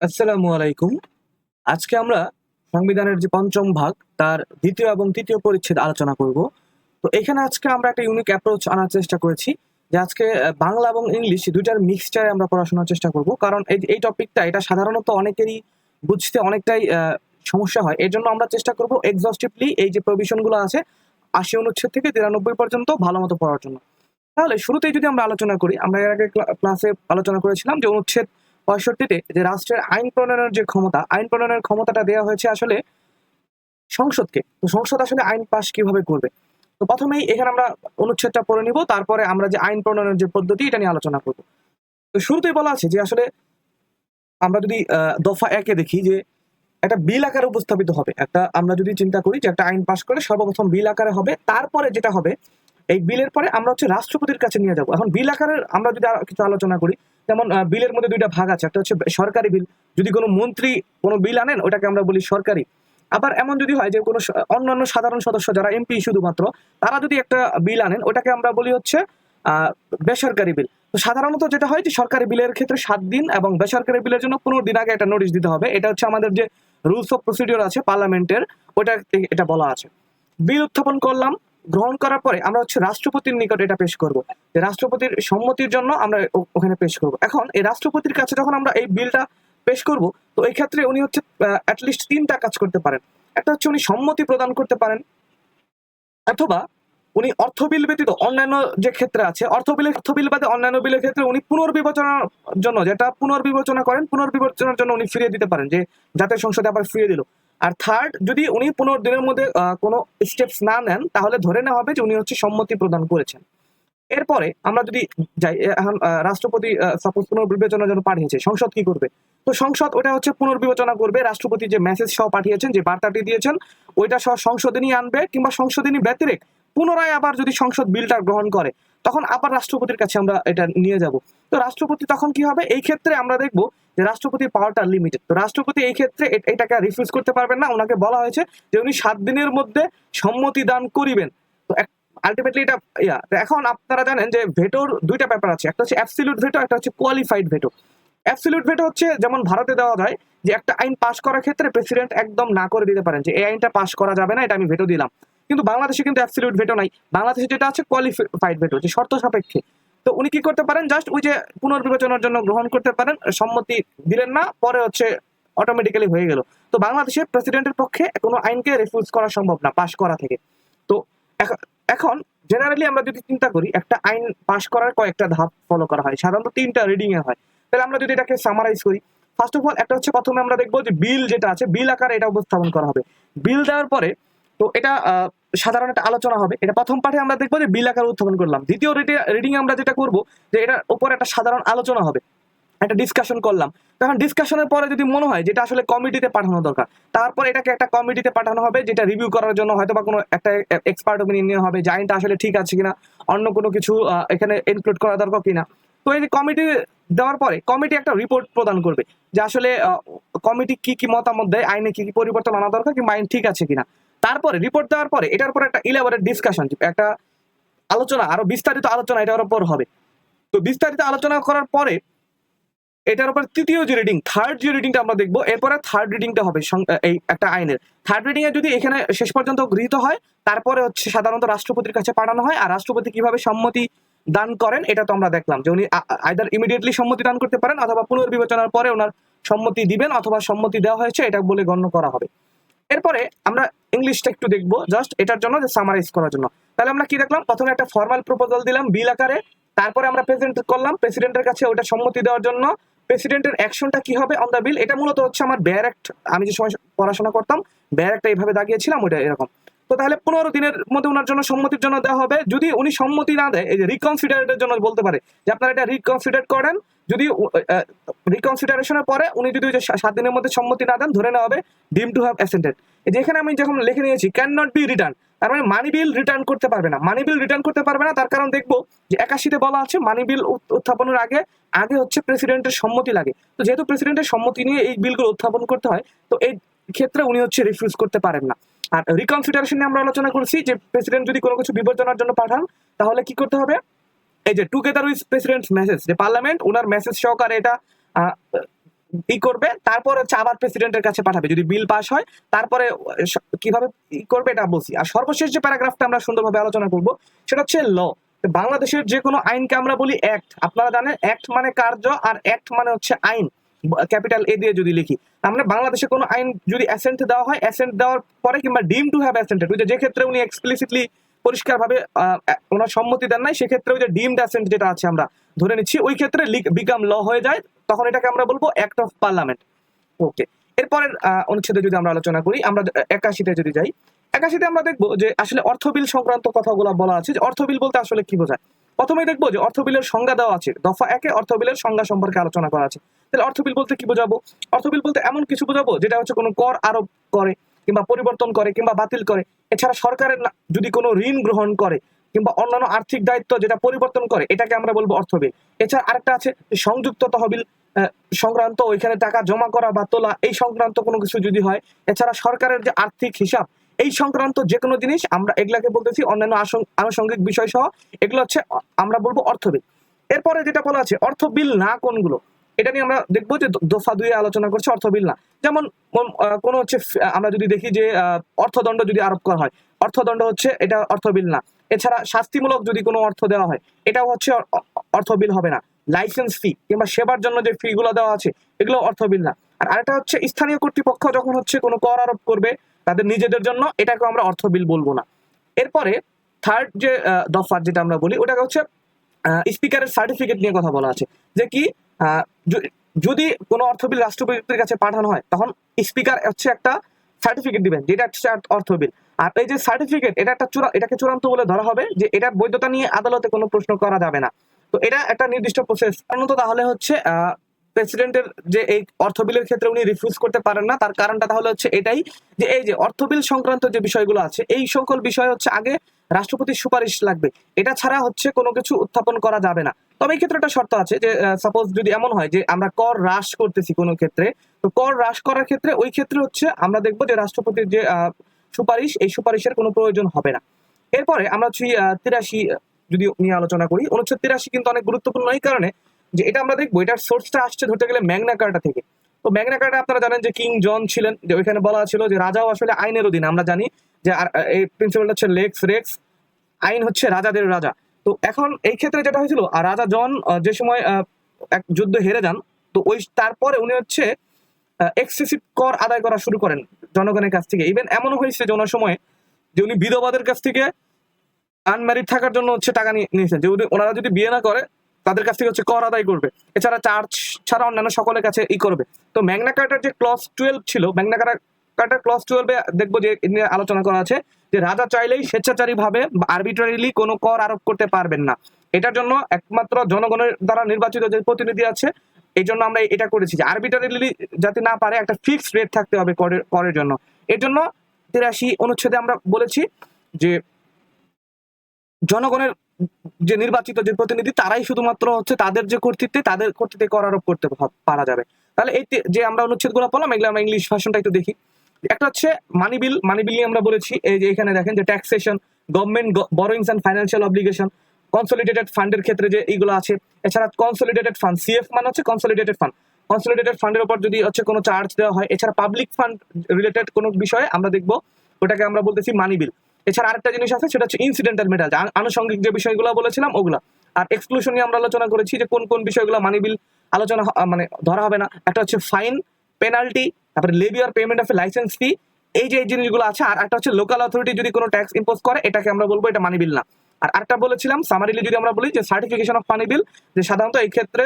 আসসালামু আলাইকুম। আজকে আমরা সংবিধানের যে পঞ্চম ভাগ, তার দ্বিতীয় এবং তৃতীয় পরিচ্ছেদ আলোচনা করব। তো এখানে আজকে আমরা একটা ইউনিক অ্যাপ্রোচ আনার চেষ্টা করেছি, যে আজকে বাংলা এবং ইংলিশ দুইটার মিক্সচারে আমরা পড়াশোনার চেষ্টা করব। কারণ এই এই টপিকটা এটা সাধারণত অনেকেরই বুঝতে অনেকটাই সমস্যা হয়। এর জন্য আমরা চেষ্টা করব এক্সস্টিভলি এই যে প্রভিশনগুলো আছে, আশি অনুচ্ছেদ থেকে তিরানব্বই পর্যন্ত ভালো মতো পড়ার জন্য। তাহলে শুরুতেই যদি আমরা আলোচনা করি, আমরা এর আগে ক্লাসে আলোচনা করেছিলাম যে অনুচ্ছেদ পঁয়ষট্টিতে যে রাষ্ট্রের আইন প্রণয়নের যে ক্ষমতা, আইন প্রণয়নের ক্ষমতাটা দেওয়া হয়েছে আসলে সংসদকে। তো সংসদ আসলে আইন পাশ কীভাবে করবে? তো প্রথমেই এখানে আমরা অনুচ্ছেদটা পড়ে নিব, তারপরে আমরা যে আইন প্রণয়নের যে পদ্ধতি, এটা নিয়ে আলোচনা করব। তো শুরুতেই বলা আছে যে আসলে আমরা যদি দফা একে দেখি যে একটা বিল আকারে উপস্থাপিত হবে। একটা আমরা যদি চিন্তা করি যে একটা আইন পাশ করে সর্বপ্রথম বিল আকারে হবে, তারপরে যেটা হবে, এই বিলের পরে আমরা হচ্ছে রাষ্ট্রপতির কাছে নিয়ে যাব। এখন বিল আকারের আমরা যদি কিছু আলোচনা করি যেমন বিলের মধ্যে দুইটা ভাগ আছে, একটা হচ্ছে সরকারি বিল। যদি কোনো মন্ত্রী কোনো বিল আনেন, ওটাকে আমরা বলি সরকারি। আবার এমন যদি হয় যে কোনো অন্যান্য সাধারণ সদস্য যারা এমপি শুধুমাত্র, তারা যদি একটা বিল আনেন, ওটাকে আমরা বলি হচ্ছে বেসরকারি বিল। তো সাধারণত যেটা হয় যে সরকারি বিলের ক্ষেত্রে সাত দিন এবং বেসরকারি বিলের জন্য পনেরো দিন আগে একটা নোটিশ দিতে হবে। এটা হচ্ছে আমাদের যে রুলস অফ প্রসিডিওর আছে পার্লামেন্টের ওটা এটা বলা আছে। বিল উত্থাপন করলাম গ্রহণ করার পরে আমরা হচ্ছে রাষ্ট্রপতির নিকট এটা পেশ করব। রাষ্ট্রপতির সম্মতির জন্য আমরা ওখানে পেশ করব। এখন এই রাষ্ট্রপতির কাছে যখন আমরা এই বিলটা পেশ করব, তো এই ক্ষেত্রে উনি হচ্ছে অ্যাটলিস্ট তিনটা কাজ করতে পারেন। একটা হচ্ছে উনি সম্মতি প্রদান করতে পারেন, অথবা উনি অর্থ বিল ব্যতীত অন্যান্য যে ক্ষেত্রে আছে, অর্থ বিলের, অর্থ বিল বাদে অন্যান্য বিলের ক্ষেত্রে উনি পুনর্বিবেচনার জন্য, যেটা পুনর্বিবেচনা করেন, পুনর্বিবেচনার জন্য উনি ফিরিয়ে দিতে পারেন, যে জাতীয় সংসদে আবার ফিরিয়ে দিল। আর থার্ড যদি উনি পনেরো দিনের মধ্যে কোনো স্টেপস না নেন, তাহলে ধরে নেওয়া হবে যে উনি হচ্ছে সম্মতি প্রদান করেছেন। এরপরে আমরা যদি যাই এখন রাষ্ট্রপতি সাপোজ পুনর্বিবেচনার জন্য পাঠিয়েছে, সংসদ কি করবে? তো সংসদ ওটা হচ্ছে পুনর্বিবেচনা করবে, রাষ্ট্রপতি যে মেসেজ সহ পাঠিয়েছেন, যে বার্তাটি দিয়েছেন, ওইটা সহ নিয়ে আনবে কিংবা নিয়ে ব্যতিরেক, পুনরায় আবার যদি সংসদ বিলটা গ্রহণ করে, তখন আবার রাষ্ট্রপতির কাছে আমরা এটা নিয়ে যাব। তো রাষ্ট্রপতি তখন কি হবে? এই ক্ষেত্রে আমরা দেখব যে রাষ্ট্রপতির পাওয়ারটা লিমিটেড তো রাষ্ট্রপতি এই ক্ষেত্রে এটাকে রিফিউজ করতে পারবেন না। ওনাকে বলা হয়েছে যে উনি সাত দিনের মধ্যে সম্মতি দান করিবেন। তো আলটিমেটলি এটা, ইয়া এখন আপনারা জানেন যে ভেটোর দুইটা ব্যাপার আছে। একটা হচ্ছে অ্যাবসলিউট ভেটো একটা হচ্ছে কোয়ালিফাইড ভেটো অ্যাবসলিউট ভেটো হচ্ছে যেমন ভারতে দেওয়া যায় যে একটা আইন পাশ করার ক্ষেত্রে প্রেসিডেন্ট একদম না করে দিতে পারেন যে এই আইনটা পাশ করা যাবে না, এটা আমি ভেটো দিলাম। কিন্তু বাংলাদেশে কিন্তু অ্যাবসলিউট ভেটো নাই। বাংলাদেশে যেটা আছে কোয়ালিফাইড ভেটো যে শর্ত সাপেক্ষে। তো উনি কি করতে পারেন? জাস্ট ওই যে পুনর্বিবেচনার জন্য গ্রহণ করতে পারেন, সম্মতি দিলেন না, পরে হচ্ছে অটোমেটিক্যালি হয়ে গেল। তো বাংলাদেশে প্রেসিডেন্টের পক্ষে কোনো আইনকে রিফিউজ করা সম্ভব না পাশ করা থেকে। তো এখ- এখন জেনারেলি আমরা যদি চিন্তা করি, একটা আইন পাশ করার কয়েকটা ধাপ ফলো করা হয়। সাধারণত তিনটা রিডিং এ হয়। তাহলে আমরা যদি এটাকে সামারাইজ করি ফার্স্ট অফ অল একটা হচ্ছে প্রথমে আমরা দেখব যে বিল যেটা আছে বিল আকারে এটা উপস্থাপন করা হবে। বিল দেওয়ার পরে তো এটা সাধারণ একটা আলোচনা হবে। এটা প্রথম পাঠে আমরা দেখব যে বিল আকারে উত্থাপন করলাম। দ্বিতীয় রিডিং আমরা যেটা করব যে এটার উপর একটা সাধারণ আলোচনা হবে। একটা ডিসকাশন করলাম। তখন ডিসকাশনের পরে যদি মনে হয় যেটা আসলে কমিটিতে পাঠানো দরকার, তারপর এটাকে একটা কমিটিতে পাঠানো হবে যেটা রিভিউ করার জন্য হয়তো বা কোনো একটা এক্সপার্ট ওপিনিয়ন নেওয়া হবে যে আইনটা আসলে ঠিক আছে কিনা, অন্য কোনো কিছু এখানে ইনক্লুড করা দরকার কিনা। তো এই যে কমিটি দেওয়ার পরে কমিটি একটা রিপোর্ট প্রদান করবে যে আসলে কমিটি কি কি মতামত দেয়, আইনে কি কি পরিবর্তন আনা দরকার কিংবা আইন ঠিক আছে কিনা। তারপরে রিপোর্ট দেওয়ার পরে এটার উপর একটা ইলেবোরেট ডিসকাশন একটা আলোচনা, আরও বিস্তারিত আলোচনা এটার উপর হবে। তো বিস্তারিত আলোচনা করার পরে এটার উপর তৃতীয় যে রিডিং থার্ড যে রিডিংটা আমরা দেখব, এরপরে থার্ড রিডিংটা হবে এই একটা আইনের। থার্ড রিডিং এ যদি এখানে শেষ পর্যন্ত গৃহীত হয়, তারপরে হচ্ছে সাধারণত রাষ্ট্রপতির কাছে পাঠানো হয়, আর রাষ্ট্রপতি কীভাবে সম্মতি দান করেন, এটা তো আমরা দেখলাম যে উনি আইদার ইমিডিয়েটলি সম্মতি দান করতে পারেন, অথবা পুনর্বিবেচনার পরে ওনার সম্মতি দিবেন, অথবা সম্মতি দেওয়া হয়েছে, এটা বলে গণ্য করা হবে। এরপরে আমরা ইংলিশটা একটু দেখব। জাস্ট এটার জন্য যে সামারাইজ করার জন্য। তাহলে আমরা কি দেখলাম? প্রথমে একটা ফর্মাল প্রপোজাল দিলাম বিল আকারে। তারপরে আমরা প্রেসিডেন্ট করলাম। প্রেসিডেন্টের কাছে ওটা সম্মতি দেওয়ার জন্য। প্রেসিডেন্টের অ্যাকশনটা কি হবে অন দ্য বিল এটা মূলত হচ্ছে আমার বেয়ার অ্যাক্ট আমি যে সময় পড়াশোনা করতাম বেয়ার একটা এইভাবে দাগিয়েছিলাম ওটা এরকম। তো তাহলে পনেরো দিনের মধ্যে ওনার জন্য সম্মতির জন্য দেওয়া হবে। যদি উনি সম্মতি না দেয়, এই যে রিকনসিডারেটের জন্য বলতে পারে, যে আপনারা এটা রিকনসিডার করেন যদি রিকনসিডারেশনের পরে উনি যদি সাত দিনের মধ্যে সম্মতি না দেন, ধরে নেওয়া হবে ডিম টু হ্যাভ অ্যাসেন্টেড যেখানে আমি যখন লিখে নিয়েছি ক্যান নট বি রিটার্ন তার মানে মানি বিল রিটার্ন করতে পারবে না। মানি বিল রিটার্ন করতে পারবে না, তার কারণ দেখব যে একাশিতে বলা আছে মানি বিল উত্থাপনের আগে আগে হচ্ছে প্রেসিডেন্টের সম্মতি লাগে। তো যেহেতু প্রেসিডেন্টের সম্মতি নিয়ে এই বিলগুলো উত্থাপন করতে হয়, তো এই ক্ষেত্রে উনি হচ্ছে রিফিউজ করতে পারেন না। আর রিকনসিডারেশন নিয়ে আমরা আলোচনা করছি যে প্রেসিডেন্ট যদি কোনো কিছু বিবেচনার জন্য পাঠান, তাহলে কি করতে হবে? এই যে টুগেদার উইথ প্রেসিডেন্ট মেসেজ যে পার্লামেন্ট ওনার মেসেজ সহকারে এটা ই করবে, তারপরে হচ্ছে আবার প্রেসিডেন্টের কাছে পাঠাবে, যদি বিল পাস হয়, তারপরে কীভাবে ই করবে এটা বলছি। আর সর্বশেষ যে প্যারাগ্রাফটা আমরা সুন্দরভাবে আলোচনা করব, সেটা হচ্ছে ল বাংলাদেশের যে কোনো আইনকে আমরা বলি অ্যাক্ট আপনারা জানেন অ্যাক্ট মানে কার্য, আর অ্যাক্ট মানে হচ্ছে আইন। ক্যাপিটাল এ দিয়ে যদি লিখি, তার মানে বাংলাদেশে কোনো আইন যদি অ্যাসেন্ট দেওয়া হয় অ্যাসেন্ট দেওয়ার পরে কিংবা ডিম টু হ্যাভ অ্যাসেন্টেড যে ক্ষেত্রে উনি এক্সপ্লিসিটলি পরিষ্কারভাবে ওনার সম্মতি দেন নাই, সেক্ষেত্রে ওই যে ডিমড অ্যাসেন্ট যেটা আছে আমরা ধরে নিচ্ছি, ওই ক্ষেত্রে বিকাম ল হয়ে যায়, তখন এটাকে আমরা বলব অ্যাক্ট অফ পার্লামেন্ট ওকে এরপরের অনুচ্ছেদে যদি আমরা আলোচনা করি, আমরা একাশিতে যদি যাই, একাশিতে আমরা দেখব যে আসলে অর্থ বিল সংক্রান্ত কথাগুলো বলা আছে যে অর্থ বিল বলতে আসলে কি বোঝায়? প্রথমেই দেখব যে অর্থ বিলের সংজ্ঞা দেওয়া আছে, দফা একে অর্থ বিলের সংজ্ঞা সম্পর্কে আলোচনা করা আছে। তাহলে অর্থ বিল বলতে কি বোঝাবো? অর্থ বিল বলতে এমন কিছু বোঝাবো, যেটা হচ্ছে কোনো কর আরোপ করে কিংবা পরিবর্তন করে কিংবা বাতিল করে, এছাড়া সরকারের যদি কোনো ঋণ গ্রহণ করে কিংবা অন্যান্য আর্থিক দায়িত্ব যেটা পরিবর্তন করে, এটাকে আমরা বলব অর্থ বিল এছাড়া আরেকটা আছে, সংযুক্ত তহবিল সংক্রান্ত, ওইখানে টাকা জমা করা বা তোলা, এই সংক্রান্ত কোনো কিছু যদি হয়, এছাড়া সরকারের যে আর্থিক হিসাব, এই সংক্রান্ত যে কোনো জিনিস আমরা এগুলাকে বলতেছি অন্যান্য আনুষঙ্গিক বিষয় সহ এগুলো হচ্ছে, আমরা বলব অর্থ বিল এরপরে যেটা বলা আছে অর্থ বিল না কোনগুলো? এটা নিয়ে আমরা দেখব যে দফা দুয়ে আলোচনা করছে অর্থ বিল না। যেমন কোন- হচ্ছে আমরা যদি দেখি যে অর্থদণ্ড যদি আরোপ করা হয়, অর্থদণ্ড হচ্ছে এটা অর্থ বিল না। এছাড়া শাস্তিমূলক যদি কোনো অর্থ দেওয়া হয়, এটাও হচ্ছে অ- অ- অর্থ বিল হবে না। লাইসেন্স ফি কিংবা সেবার জন্য যে ফি গুলো দেওয়া আছে, এগুলো অর্থ বিল না। আর আরেকটা হচ্ছে, স্থানীয় কর্তৃপক্ষ যখন হচ্ছে কোনো কর আরোপ করবে, তাদের নিজেদের জন্য এটাকে আমরা অর্থ বিল বলব না। এরপরে থার্ড যে দফা যেটা আমরা বলি, ওটাকে হচ্ছে স্পিকারের সার্টিফিকেট নিয়ে কথা বলা আছে। যে কি? যদি কোনো অর্থ বিল রাষ্ট্রপতির কাছে পাঠানো হয়, তখন স্পিকার হচ্ছে একটা সার্টিফিকেট দিবেন, যেটা হচ্ছে অর্থ বিল আর এই যে সার্টিফিকেট এটা একটা চূড়া, এটাকে চূড়ান্ত বলে ধরা হবে যে এটার বৈধতা নিয়ে আদালতে কোনো প্রশ্ন করা যাবে না। তো এটা একটা নির্দিষ্ট প্রসেস সাধারণত তাহলে হচ্ছে প্রেসিডেন্টের যে এই অর্থ বিলের ক্ষেত্রে উনি রিফিউজ করতে পারেন না, তার কারণটা তাহলে হচ্ছে এটাই যে এই যে অর্থ বিল সংক্রান্ত যে বিষয়গুলো আছে, এই সকল বিষয় হচ্ছে আগে রাষ্ট্রপতির সুপারিশ লাগবে। এটা ছাড়া হচ্ছে কোনো কিছু উত্থাপন করা যাবে না। তবে এই ক্ষেত্রে একটা শর্ত আছে যে সাপোজ যদি এমন হয় যে আমরা কর হ্রাস করতেছি কোনো ক্ষেত্রে, তো কর হ্রাস করার ক্ষেত্রে ওই ক্ষেত্রে হচ্ছে আমরা দেখব যে রাষ্ট্রপতির যে সুপারিশ, এই সুপারিশের কোনো প্রয়োজন হবে না। এরপরে আমরা হচ্ছে তিরাশি, যদি নিয়ে আলোচনা করি, অনুচ্ছেদ তিরাশি কিন্তু অনেক গুরুত্বপূর্ণ এই কারণে যে এটা আমরা দেখব, এটার সোর্সটা আসছে ধরতে গেলে ম্যাগনা থেকে। তো ম্যাগনা আপনারা জানেন যে কিং জন ছিলেন, যে ওইখানে বলা ছিল যে রাজাও আসলে আইনের অধীন, আমরা জানি যে এই প্রিন্সিপালটা হচ্ছে লেক্স, রেক্স, আইন হচ্ছে রাজাদের রাজা। তো এখন এই ক্ষেত্রে যেটা হয়েছিল, আর রাজা জন যে সময় এক যুদ্ধ হেরে যান, তো ওই তারপরে উনি হচ্ছে এক্সেসিভ কর আদায় করা শুরু করেন জনগণের কাছ থেকে। ইভেন এমনও হয়েছে যে ওনার সময় যে উনি বিধবাদের কাছ থেকে আনম্যারিড থাকার জন্য হচ্ছে টাকা নিয়ে- নিয়েছেন। যে ওনারা যদি বিয়ে না করে তাদের কাছ থেকে হচ্ছে কর আদায় করবে। এছাড়া চার্চ ছাড়া অন্যান্য সকলের কাছে ই করবে। তো ম্যাগনা কার্টার যে ক্লস টুয়েলভ ছিল ম্যাগনা কার্টার ক্লস টুয়েলভে দেখব যে নিয়ে আলোচনা করা আছে যে রাজা চাইলেই স্বেচ্ছাচারী ভাবে আরবিট্রারিলি কোনো কর আরোপ করতে পারবেন না। এটার জন্য একমাত্র জনগণের দ্বারা নির্বাচিত যে প্রতিনিধি আছে, এই জন্য আমরা এটা করেছি যে আরবিট্রারিলি যাতে না পারে একটা ফিক্সড রেট থাকতে হবে করের করের জন্য। এর জন্য তিরাশি অনুচ্ছেদে আমরা বলেছি যে জনগণের যে নির্বাচিত যে প্রতিনিধি, তারাই শুধুমাত্র হচ্ছে তাদের যে কর্তৃত্বে, তাদের কর্তৃত্বে কর আরোপ করতে পারা যাবে। তাহলে এই যে আমরা অনুচ্ছেদগুলো পড়লাম এগুলো আমরা ইংলিশ ভাষণটা একটু দেখি। একটা হচ্ছে মানি বিল মানি বিল আমরা বলেছি, এই যে এখানে দেখেন যে taxation government borrowings and financial obligation consolidated ফান্ডের ক্ষেত্রে যে এইগুলো আছে, এছাড়া কনসলিডেটেড ফান্ড সিএফ মানে হচ্ছে কনসলিডেটেড ফান্ড কনসলিডেটেড ফান্ডের উপর যদি হচ্ছে কোনো চার্জ দেওয়া হয়, এছাড়া পাবলিক ফান্ড রিলেটেড কোনো বিষয়ে আমরা দেখব, ওটাকে আমরা বলতেছি মানি বিল এছাড়া আরেকটা জিনিস আছে, সেটা হচ্ছে ইনসিডেন্টাল মেটাল আনুষঙ্গিক যে বিষয়গুলো বলেছিলাম, ওগুলা। আর এক্সক্লুশন নিয়ে আমরা আলোচনা করেছি যে কোন কোন বিষয়গুলো মানি বিল আলোচনা মানে ধরা হবে না। একটা হচ্ছে ফাইন পেনাল্টি তারপরে লেবি আর পেমেন্ট অফ লাইসেন্স ফি এই যে এই জিনিসগুলো আছে, আর একটা হচ্ছে লোকাল অথরিটি যদি কোনো ট্যাক্স ইম্পোজ করে, এটাকে আমরা বলব এটা মানি বিল না। আর আরেকটা বলেছিলাম সামারিলি যদি আমরা বলি যে সার্টিফিকেশন অফ মানি বিল যে সাধারণত এই ক্ষেত্রে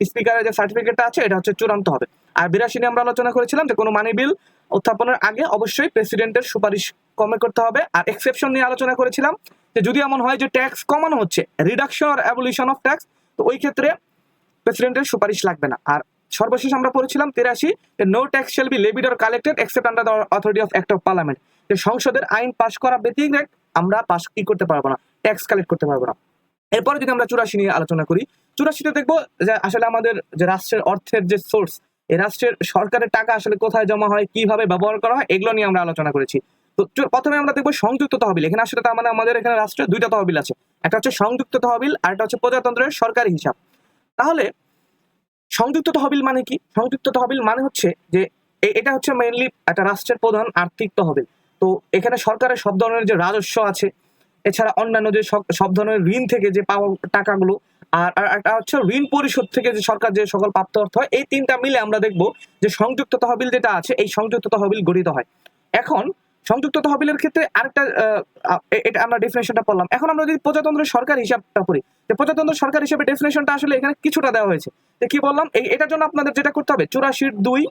স্পিকারের যে সার্টিফিকেটটা আছে, এটা হচ্ছে চূড়ান্ত হবে। আর বিরাশি নিয়ে আমরা আলোচনা করেছিলাম যে কোনো মানি বিল উত্থাপনের আগে অবশ্যই প্রেসিডেন্টের সুপারিশ কমে করতে হবে। আর এক্সেপশন নিয়ে আলোচনা করেছিলাম যে যদি এমন হয় যে ট্যাক্স কমানো হচ্ছে রিডাকশন আর অ্যাবলিশন অফ ট্যাক্স তো ওই ক্ষেত্রে প্রেসিডেন্টের সুপারিশ লাগবে না। আর সর্বশেষ আমরা পড়েছিলাম তেরাশি no tax shall be levied or collected except under the authority of act of parliament যে সংসদের আইন পাশ করা ব্যতিরেক আমরা পাশ কি করতে পারব না ট্যাক্স কালেক্ট করতে পারব না। এরপরে যদি আমরা চুরাশি নিয়ে আলোচনা করি, চুরাশিতে দেখব যে আসলে আমাদের যে রাষ্ট্রের অর্থের যে সোর্স এই রাষ্ট্রের সরকারের টাকা আসলে কোথায় জমা হয়, কীভাবে ব্যবহার করা হয়, এগুলো নিয়ে আমরা আলোচনা করেছি। তো প্রথমে আমরা দেখব সংযুক্ত তহবিল। এখানে আসলে তার মানে আমাদের এখানে রাষ্ট্রে দুইটা তহবিল আছে। একটা হচ্ছে সংযুক্ত তহবিল আর একটা হচ্ছে প্রজাতন্ত্রের সরকারি হিসাব। তাহলে সংযুক্ত তহবিল মানে কি? সংযুক্ত তহবিল মানে হচ্ছে যে এটা হচ্ছে মেইনলি একটা রাষ্ট্রের প্রধান আর্থিক তহবিল। তো এখানে সরকারের সব ধরনের যে রাজস্ব আছে, এছাড়া অন্যান্য যে সব ধরনের ঋণ থেকে যে পাওয়া টাকাগুলো আর একটা হচ্ছে ঋণ পরিশোধ থেকে যে সরকার যে সকল প্রাপ্ত অর্থ হয়, এই তিনটা মিলে আমরা দেখব যে সংযুক্ত তহবিল যেটা আছে, এই সংযুক্ত তহবিল গঠিত হয়। এখন সংযুক্ত তহবিলের ক্ষেত্রে আরেকটা এটা আমরা ডেফিনেশনটা পড়লাম। এখন আমরা যদি প্রজাতন্ত্রের সরকার হিসাবটা করি যে প্রজাতন্ত্র সরকার হিসাবে ডেফিনেশনটা আসলে এখানে কিছুটা দেওয়া হয়েছে। যে কি বললাম? এই, এটার জন্য আপনাদের যেটা করতে হবে, চুরাশির দুই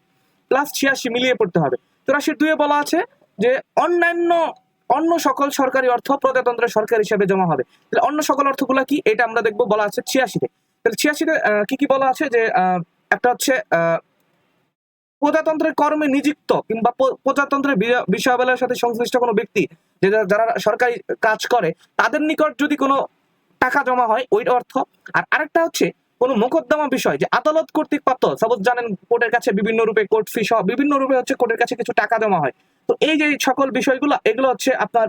প্লাস ছিয়াশি মিলিয়ে পড়তে হবে। চুরাশির দুইয়ে বলা আছে যে অন্যান্য, অন্য সকল সরকারি অর্থ প্রজাতন্ত্রের সরকার হিসেবে জমা হবে। তাহলে অন্য সকল অর্থগুলো কি? এটা আমরা দেখব, বলা আছে ছিয়াশিতে। তাহলে ছিয়াশিতে কি কি বলা আছে? যে একটা হচ্ছে প্রজাতন্ত্রের কর্মে নিযুক্ত কিংবা প্রজাতন্ত্রের বিষয়াবলীর সাথে সংশ্লিষ্ট কোনো ব্যক্তি যারা সরকারি কাজ করে, তাদের নিকট যদি কোনো টাকা জমা হয় ওই অর্থ। আর আরেকটা হচ্ছে কোনো মোকদ্দমা বিষয়, যে আদালত কর্তৃক প্রাপ্ত, সাপোজ জানেন কোর্টের কাছে বিভিন্ন রূপে কোর্ট ফি সহ বিভিন্ন রূপে হচ্ছে কোর্টের কাছে কিছু টাকা জমা হয়। তো এই যে সকল বিষয়গুলো, এগুলো হচ্ছে আপনার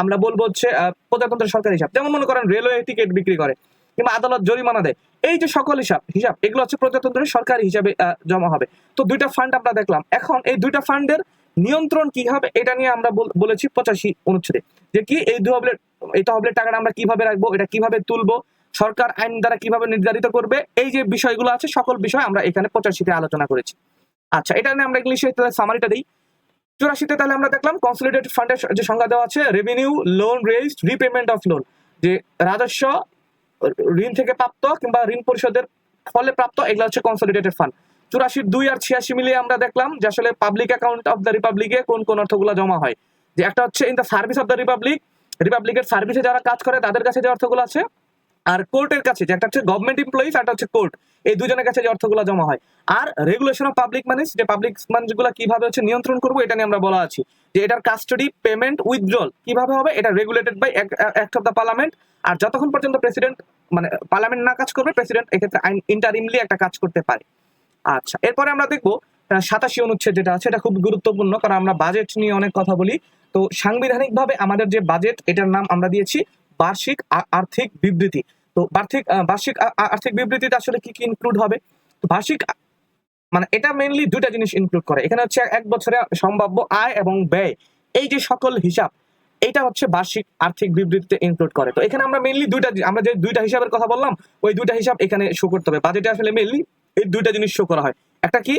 আমরা বলব হচ্ছে প্রজাতন্ত্রের সরকার হিসাব। যেমন মনে করেন, রেলওয়ে টিকিট বিক্রি করে। কিংবা আদালত জরিমানা দেয়। এই যে সকল হিসাব হিসাব, এগুলো হচ্ছে প্রজাতন্ত্রের সরকারি হিসাবে জমা হবে। তো দুইটা ফান্ড আমরা দেখলাম। এখন এই দুইটা ফান্ডের নিয়ন্ত্রণ কি হবে, এটা নিয়ে আমরা বলেছি পঁচাশি অনুচ্ছেদে। যে কি, এই তহবিলের এই তহবিলের টাকাটা আমরা কীভাবে রাখব, এটা কীভাবে তুলবো, সরকার আইন দ্বারা কীভাবে নির্ধারিত করবে, এই যে বিষয়গুলো আছে, সকল বিষয় আমরা এখানে পঁচাশিতে আলোচনা করেছি। আচ্ছা এটা নিয়ে আমরা ইংলিশে সামারিটা দিই। চুরাশিতে তাহলে আমরা দেখলাম কনসলিডেটেড ফান্ডের যে সংজ্ঞা দেওয়া আছে revenue loan raise repayment of loan যে রাজস্ব ঋণ থেকে প্রাপ্ত কিংবা ঋণ পরিশোধের ফলে প্রাপ্ত, এগুলো হচ্ছে কনসলিডেটেড ফান্ড চুরাশি দুই আর ছিয়াশি মিলিয়ে আমরা দেখলাম যে আসলে পাবলিক অ্যাকাউন্ট অফ দ্য রিপাবলিকে কোন কোন অর্থগুলো জমা হয়। যে একটা হচ্ছে in the service of the republic রিপাবলিকের সার্ভিসে যারা কাজ করে তাদের কাছে যে অর্থগুলো আছে আর কোর্টের কাছে যে একটা হচ্ছে গভর্নমেন্ট এমপ্লয়িজ একটা হচ্ছে কোর্ট এই দুজনের কাছে যে অর্থগুলো জমা হয়। আর রেগুলেশন অফ পাবলিক মানিস যে পাবলিক মানিসগুলো কীভাবে হচ্ছে নিয়ন্ত্রণ করব, এটা নিয়ে আমরা বলা আছি। যে এটার কাস্টডি পেমেন্ট উইথড্রল কীভাবে হবে, এটা regulated by act of the parliament আর যতক্ষণ পর্যন্ত প্রেসিডেন্ট মানে পার্লামেন্ট না কাজ করবে প্রেসিডেন্ট এক্ষেত্রে আইন ইন্টারিমলি একটা কাজ করতে পারে। আচ্ছা এরপরে আমরা দেখব সাতাশি অনুচ্ছেদ যেটা আছে, এটা খুব গুরুত্বপূর্ণ, কারণ আমরা বাজেট নিয়ে অনেক কথা বলি। তো সাংবিধানিকভাবে আমাদের যে বাজেট এটার নাম আমরা দিয়েছি বার্ষিক আর্থিক বিবৃতি। তো বার্ষিক বার্ষিক আর্থিক বিবৃতিতে আসলে কি কি ইনক্লুড হবে? তো বার্ষিক মানে এটা মেনলি দুটা জিনিস ইনক্লুড করে। এখানে হচ্ছে এক বছরে সম্ভাব্য আয় এবং ব্যয়। এই যে সকল হিসাব এইটা হচ্ছে বার্ষিক আর্থিক বিবৃতিতে ইনক্লুড করে। তো এখানে আমরা মেনলি দুইটা আমরা যে দুইটা হিসাবের কথা বললাম, ওই দুইটা হিসাব এখানে শো করতে হবে। বাজেটে আসলে মেনলি এই দুইটা জিনিস শো করা হয়। একটা কি?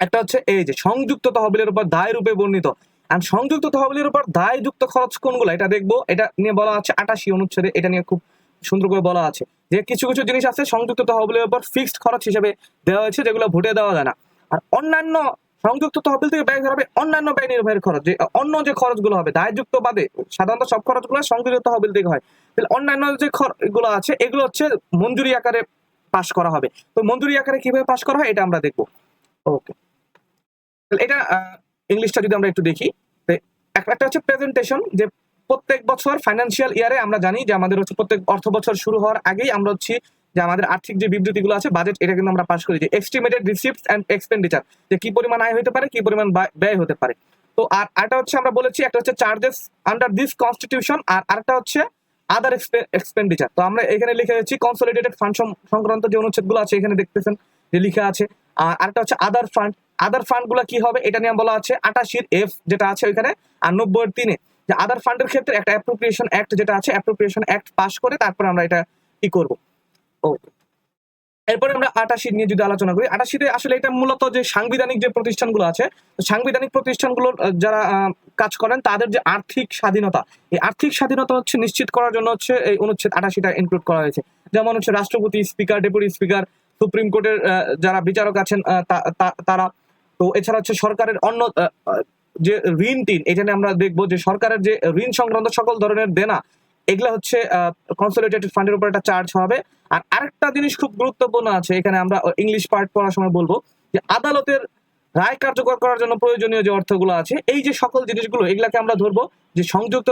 একটা হচ্ছে এই যে সংযুক্ত তহবিলের উপর দায় রূপে বর্ণিত। আর সংযুক্ত তহবিলের উপর দায়যুক্ত খরচ কোনগুলো? এটা দেখব। এটা নিয়ে বলা আছে আটাশি অনুচ্ছেদে। এটা নিয়ে খুব সুন্দর করে বলা আছে যে কিছু কিছু জিনিস আছে সংযুক্ত তহবিলের উপর ফিক্সড খরচ হিসেবে দেওয়া হয়েছে, যেগুলো ভোটে দেওয়া যায় না। আর অন্যান্য সংযুক্ত তহবিল থেকে ব্যয় হবে অন্যান্য ব্যয় নির্বাহের খরচ, যে অন্য যে খরচগুলো হবে, দায়যুক্ত বাদে সাধারণত সব খরচগুলো সংযুক্ত তহবিল থেকে হয়। তাহলে অন্যান্য যে খরচগুলো আছে, এগুলো হচ্ছে মঞ্জুরি আকারে পাশ করা হবে। তো মঞ্জুরি আকারে কীভাবে পাশ করা হয়, এটা আমরা দেখব। ওকে এটা ইংলিশটা যদি আমরা একটু দেখি একটা হচ্ছে প্রেজেন্টেশন যে প্রত্যেক বছর ফাইন্যান্সিয়াল ইয়ারে আমরা জানি যে আমাদের হচ্ছে প্রত্যেক অর্থ বছর শুরু হওয়ার আগেই আমরা হচ্ছে যে আমাদের আর্থিক যে বিবৃতিগুলো আছে বাজেট এটা কিন্তু আমরা পাশ করি যে এস্টিমেটেড রিসিপ্ট অ্যান্ড এক্সপেন্ডিচার যে কি পরিমাণ আয় হতে পারে, কি পরিমাণ ব্যয়- হতে পারে। তো আর আরেকটা হচ্ছে আমরা বলেছি, একটা হচ্ছে চার্জেস আন্ডার দিস কনস্টিটিউশন আর আরেকটা হচ্ছে আদার এক্সপেন্ডিচার তো আমরা এখানে লিখে রেখেছি কনসলিডেটেড ফান্ড সংক্রান্ত যে অনুচ্ছেদগুলো আছে, এখানে দেখতেছেন যে লিখা আছে। আর আরেকটা হচ্ছে আদার ফান্ড আদার ফান্ডগুলা কি হবে? এটা নিয়ে বলা আছে আটাশির এফ যেটা আছে ওইখানে আর নব্বই তিনে। যে আদার ফান্ডের ক্ষেত্রে একটা অ্যাপ্রোপ্রিয়েশন অ্যাক্ট যেটা আছে অ্যাপ্রোপ্রিয়েশন অ্যাক্ট পাস করে তারপরে আমরা এটা কি করব? ও এরপরে আমরা আটাশি নিয়ে যদি আলোচনা করি, আটাশিতে আসলে এটা মূলত যে সাংবিধানিক যে প্রতিষ্ঠানগুলো আছে, সাংবিধানিক প্রতিষ্ঠানগুলোর যারা কাজ করেন, তাদের যে আর্থিক স্বাধীনতা, এই আর্থিক স্বাধীনতা হচ্ছে নিশ্চিত করার জন্য হচ্ছে এই অনুচ্ছেদ আটাশিটা ইনক্লুড করা হয়েছে। যেমন হচ্ছে রাষ্ট্রপতি স্পিকার ডেপুটি স্পিকার সুপ্রিম কোর্টের যারা বিচারক আছেন তারা তো এছাড়া হচ্ছে সরকারের অন্য যে ঋণ টিন এখানে আমরা দেখব যে সরকারের যে ঋণ সংক্রান্ত সকল ধরনের দেনা, এগুলা হচ্ছে কনসোলিডেটেড ফান্ডের উপর একটা চার্জ হবে। আর আরেকটা জিনিস খুব গুরুত্বপূর্ণ আছে, এখানে আমরা ইংলিশ পার্ট পড়ার সময় বলব যে আদালতের রায় কার্যকর করার জন্য প্রয়োজনীয় যে অর্থগুলো আছে, এই যে সকল জিনিসগুলো, এগুলাকে আমরা ধরবো যে সংযুক্ত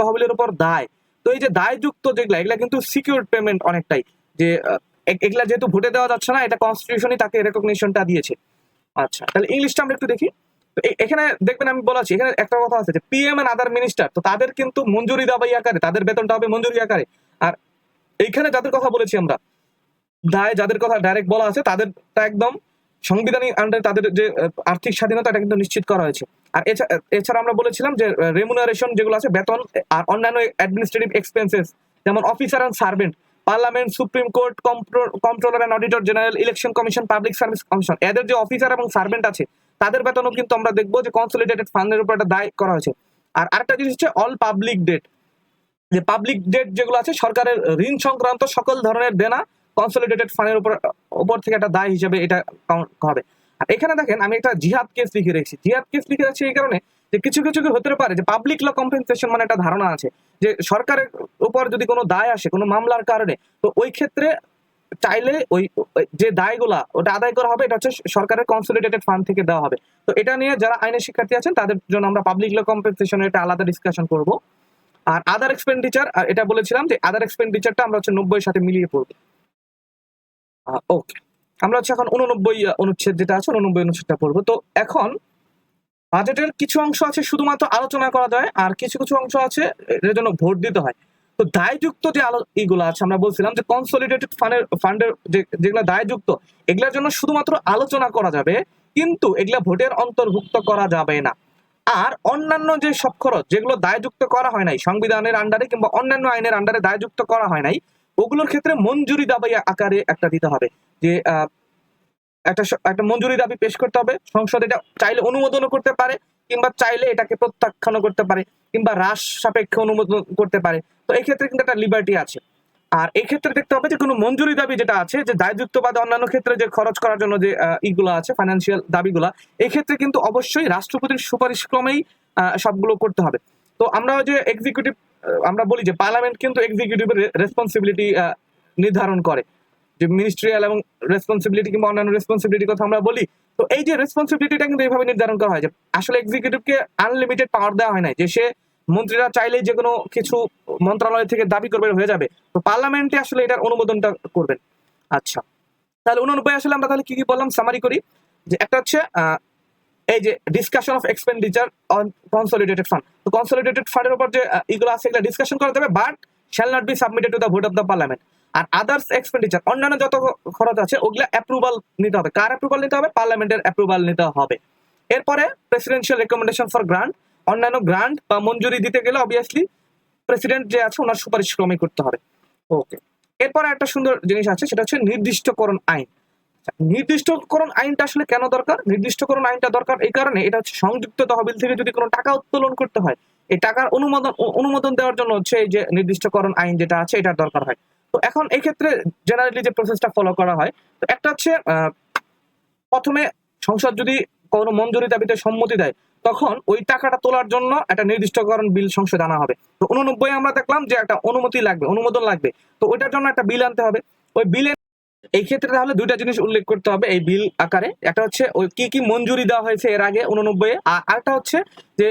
তহবিলের উপর দায়। তো এই যে দায়যুক্ত যেগুলা, এগুলা কিন্তু সিকিউর পেমেন্ট অনেকটাই, যে এগুলা যেহেতু ভোটে দেওয়া যাচ্ছে না, এটা কনস্টিটিউশনই তাকে রেকগনিশনটা দিয়েছে। আচ্ছা তাহলে ইংলিশটা আমরা একটু দেখি। এখানে দেখবেন আমি বলাছি এখানে একটা কথা আছে যে পিএম এন্ড আদার মিনিস্টার তো তাদের কিন্তু মঞ্জুরি দেওয়া আকারে, তাদের বেতনটা হবে মঞ্জুরি আকারে। আর এইখানে যাদের কথা বলেছি আমরা, দায় যাদের কথা ডাইরেক্ট বলা আছে, তাদেরটা একদম সংবিধানিক আন্ডারে তাদের যে আর্থিক স্বাধীনতা, এটা কিন্তু নিশ্চিত করা হয়েছে। আর এছা- এছাড়া আমরা বলেছিলাম যে রেমুনারেশন যেগুলো আছে, বেতন আর অন্যান্য অ্যাডমিনিস্ট্রেটিভ এক্সপেন্সেস যেমন officer and servant parliament, supreme court controller and auditor general election commission public service commission এদের যে অফিসার এবং সার্ভেন্ট আছে, তাদের বেতনও কিন্তু আমরা দেখব যে কনসলিডেটেড ফান্ডের উপর একটা দায় করা হয়েছে। আর আরেকটা জিনিস হচ্ছে অল পাবলিক ডেট যে পাবলিক ডেট যেগুলো আছে, সরকারের ঋণ সংক্রান্ত সকল ধরনের দেনা কনসলিডেটেড ফান্ডের উপর উপর থেকে একটা দায় হিসেবে এটা হবে। আর এখানে দেখেন, আমি একটা জিহাদ কেস লিখে রেখেছি। জিহাদ কেস লিখে রাখছি এই কারণে যে কিছু কিছু কি হতে পারে যে পাবলিক ল কম্পেনসেশন মানে একটা ধারণা আছে যে সরকারের উপর যদি কোনো দায় আসে, কোনো মামলার কারণে, তো ওই ক্ষেত্রে চাইলে ওই ওই যে দায়গুলা ওটা আদায় করা হবে, এটা হচ্ছে সরকারের কনসলিডেটেড ফান্ড থেকে দেওয়া হবে। তো এটা নিয়ে যারা আইনের শিক্ষার্থী আছেন, তাদের জন্য আমরা পাবলিক ল কম্পেনসেশনের একটা আলাদা ডিসকাশন করব। আর আদার এক্সপেন্ডিচার এটা বলেছিলাম যে আদার এক্সপেন্ডিচারটা আমরা হচ্ছে নব্বই সাথে মিলিয়ে পড়ব। ওকে আমরা হচ্ছে এখন উননব্বই অনুচ্ছেদ যেটা আছে উননব্বই অনুচ্ছেদটা পড়ব। তো এখন বাজেটের কিছু অংশ আছে শুধুমাত্র আলোচনা করা যায়, আর কিছু কিছু অংশ আছে এর জন্য ভোট দিতে হয়। তো দায়যুক্ত যে আলো, ইগুলো আছে, আমরা বলছিলাম যে কনসলিডেটেড ফান্ডের ফান্ডের যেগুলো দায়যুক্ত, এগুলোর জন্য শুধুমাত্র আলোচনা করা যাবে, কিন্তু এগুলা ভোটের অন্তর্ভুক্ত করা যাবে না। আর অন্যান্য যে সব খরচ, যেগুলো দায়যুক্ত করা হয় নাই, সংবিধানের আন্ডারে কিংবা অন্যান্য আইনের আন্ডারে দায়যুক্ত করা হয় নাই, ওগুলোর ক্ষেত্রে মঞ্জুরি দাবি আকারে একটা দিতে হবে। যে একটা একটা মঞ্জুরি দাবি পেশ করতে হবে। সংসদ এটা চাইলে অনুমোদনও করতে পারে কিংবা চাইলে এটাকে প্রত্যাখ্যানও করতে পারে কিংবা হ্রাস সাপেক্ষে অনুমোদন করতে পারে। তো এই ক্ষেত্রে কিন্তু একটা লিবার্টি আছে। আর এই ক্ষেত্রে দেখতে হবে যে কোনো মঞ্জুরি দাবি যেটা আছে, যে দায়যুক্ত বা অন্যান্য ক্ষেত্রে যে খরচ করার জন্য যে ইগুলো আছে ফাইন্যান্সিয়াল দাবিগুলা এই ক্ষেত্রে কিন্তু অবশ্যই রাষ্ট্রপতির সুপারিশ ক্রমেই সবগুলো করতে হবে। তো আমরা যে এক্সিকিউটিভ আমরা বলি যে পার্লামেন্ট কিন্তু এক্সিকিউটিভের রেসপন্সিবিলিটি নির্ধারণ করে। যে মিনিস্ট্রিয়াল এবং রেসপন্সিবিলিটি কিংবা অন্যান্য রেসপন্সিবিলিটির কথা আমরা বলি, তো এই যে রেসপন্সিবিলিটিটা কিন্তু এইভাবে নির্ধারণ করা হয় যে আসলে এক্সিকিউটিভকে আনলিমিটেড পাওয়ার দেওয়া হয় না যে সে মন্ত্রীরা চাইলেই যে কোনো কিছু মন্ত্রণালয় থেকে দাবি করবে, হয়ে যাবে। তো পার্লামেন্টে আসলে এটার অনুমোদনটা করবেন। আচ্ছা তাহলে উননব্বই আসলে আমরা তাহলে কি কি বললাম? সামারি করি। যে একটা হচ্ছে এই যে discussion of expenditure on consolidated fund তো কনসলিডেটেড ফান্ডের উপর যে এগুলো আছে, এগুলো ডিসকাশন করা যাবে but shall not be submitted to the vote of the parliament R others expenditure অন্যান্য যত খরচ আছে ওগুলা অ্যাপ্রুভাল নিতে হবে। কার অ্যাপ্রুভাল নিতে হবে? পার্লামেন্টের অ্যাপ্রুভাল নিতে হবে। এরপরে প্রেসিডেন্সিয়াল রেকমেন্ডেশন ফর গ্রান্ট অন্যান্য গ্রান্ট বা মঞ্জুরি দিতে গেলে অবভিয়াসলি প্রেসিডেন্ট যে আছে ওনার সুপারিশ ক্রমে করতে হবে। ওকে এরপরে একটা সুন্দর জিনিস আছে সেটা হচ্ছে নির্দিষ্টকরণ আইন। আচ্ছা, নির্দিষ্টকরণ আইনটা আসলে কেন দরকার? নির্দিষ্টকরণ আইনটা দরকার এই কারণে এটা হচ্ছে সংযুক্ত তহবিল থেকে যদি কোনো টাকা উত্তোলন করতে হয় এই টাকার অনুমোদন অনুমোদন দেওয়ার জন্য হচ্ছে এই যে নির্দিষ্টকরণ আইন যেটা আছে এটার দরকার হয়। তো এখন এই ক্ষেত্রে জেনারেলি যে প্রসেসটা ফলো করা হয়, তো একটা হচ্ছে প্রথমে সংসদ যদি কোনো মঞ্জুরি দাবিতে সম্মতি দেয়, তখন ওই টাকাটা তোলার জন্য একটা নির্দিষ্টকরণ বিল সংসদে আনা হবে। তো উননব্বই আমরা দেখলাম যে একটা অনুমতি লাগবে, অনুমোদন লাগবে। তো ওইটার জন্য একটা বিল আনতে হবে। ওই বিলে এই ক্ষেত্রে তাহলে দুইটা জিনিস উল্লেখ করতে হবে এই বিল আকারে। একটা হচ্ছে, ওই কি কি মঞ্জুরি দেওয়া হয়েছে এর আগে উননব্বই আর আরেকটা হচ্ছে যে